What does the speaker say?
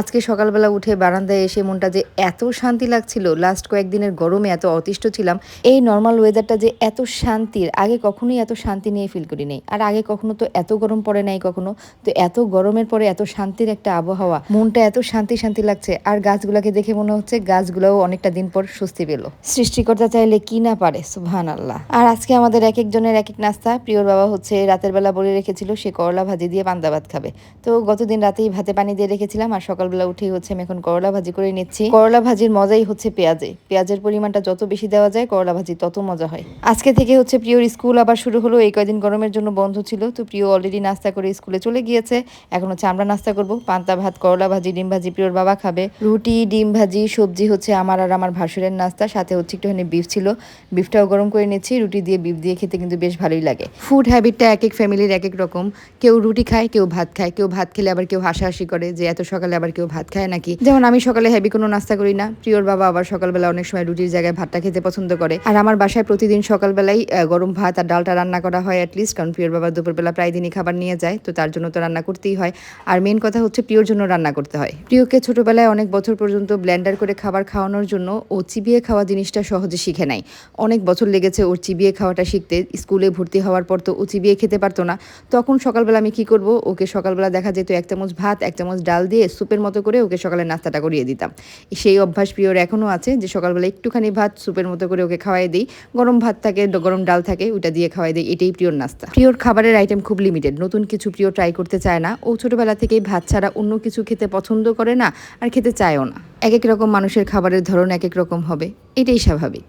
আজকে সকালবেলা উঠে বারান্দায় এসে মনটা যে এত শান্তি লাগছিল লাস্ট কয়েকদিনের গরমে এত অতিষ্ঠ ছিলাম, এই নর্মাল ওয়েদারটা যে এত শান্তির, আগে কখনোই এত শান্তি নিয়ে ফিল করি নাই আর আগে কখনো তো এত গরম পড়ে নাই কখনো, তো এত গরমের পরে এত শান্তির একটা আবহাওয়া, মনটা এত শান্তি শান্তি লাগছে। আর গাছগুলাকে দেখে মনে হচ্ছে গাছগুলাও অনেকটা দিন পর স্বস্তি পেল। সৃষ্টিকর্তা চাইলে কি না পারে সুবহান আল্লাহ আর আজকে আমাদের এক একজনের এক এক নাস্তা, প্রিয়র বাবা হচ্ছে রাতের বেলা বলে রেখেছিল, সে করলা ভাজি দিয়ে পান্তা ভাত খাবে। তো গতদিন রাতেই ভাতে পানি দিয়ে রেখেছিলাম, আর সকালবেলা উঠেই হচ্ছে আমি এখন করলা ভাজি করে নিচ্ছি। করলা ভাজির মজাই হচ্ছে পেঁয়াজে। পেঁয়াজের পরিমাণটা যত বেশি দেওয়া যায়, করলা ভাজি তত মজা হয়। আজকে থেকে হচ্ছে প্রিয়র স্কুল আবার শুরু হলো। এই কয়দিন গরমের জন্য বন্ধ ছিল। তো প্রিয় অলরেডি নাস্তা করে স্কুলে চলে গিয়েছে। এখন হচ্ছে আমরা নাস্তা করব। পান্তা ভাত, করলা ভাজি, ডিম ভাজি প্রিয়র বাবা খাবে। রুটি, ডিম ভাজি, সবজি হচ্ছে আমার আর আমার ভাসুরের নাস্তা। সাথে হচ্ছে একটুখানি বিফ ছিল। বিফটাও গরম করে নিচ্ছি। রুটি দিয়ে বিফ দিয়ে খেতে কিন্তু বেশ ভালোই লাগে। ফুড হ্যাবিটটা এক এক ফ্যামিলির এক এক রকম। কেউ রুটি খায়, কেউ ভাত খায়। কেউ ভাত খেলে আবার কেউ হাসাহাসি করে যে এত সকালে কেউ ভাত খায় নাকি? যেমন আমি সকালে হেভি কোনো নাস্তা করি না। প্রিয়র বাবা আবার সকালবেলা অনেক সময় রুটির জায়গায় ভাতটা খেতে পছন্দ করে। আর আমার বাসায় প্রতিদিন সকালবেলাই গরম ভাত আর ডালটা রান্না করা হয় অ্যাটলিস্ট কারণ প্রিয়র বাবা দুপুরবেলা প্রায় দিনই খাবার নিয়ে যায়, তো তার জন্য তো রান্না করতেই হয়। আর মেন কথা হচ্ছে প্রিয়র জন্য রান্না করতে হয়। প্রিয়কে ছোটবেলায় অনেক বছর পর্যন্ত ব্লেন্ডার করে খাবার খাওয়ানোর জন্য ও চিবিয়ে খাওয়া জিনিসটা সহজে শিখে নাই। অনেক বছর লেগেছে ওর চিবিয়ে খাওয়াটা শিখতে। স্কুলে ভর্তি হওয়ার পর তো ও চিবিয়ে খেতে পারতো না। তখন সকালবেলা আমি কি করব? ওকে সকালবেলা দেখা যেত এক চামচ ভাত, এক চামচ ডাল দিয়ে স্যুপের মতো করে ওকে সকালে নাস্তাটা করিয়ে দিতাম। সেই অভ্যাস প্রিয়র এখনও আছে যে সকালবেলা একটুখানি ভাত স্যুপের মতো করে ওকে খাওয়াই দিই। গরম ভাত থাকে গরম ডাল থাকে, ওইটা দিয়ে খাওয়াই দিই। এটাই প্রিয়র নাস্তা। প্রিয়র খাবারের আইটেম খুব লিমিটেড নতুন কিছু প্রিয় ট্রাই করতে চায় না। ও ছোটবেলা থেকেই ভাত ছাড়া অন্য কিছু খেতে পছন্দ করে না আর খেতে চায়ও না। এক এক রকম মানুষের খাবারের ধরন এক এক রকম হবে। এটাই স্বাভাবিক।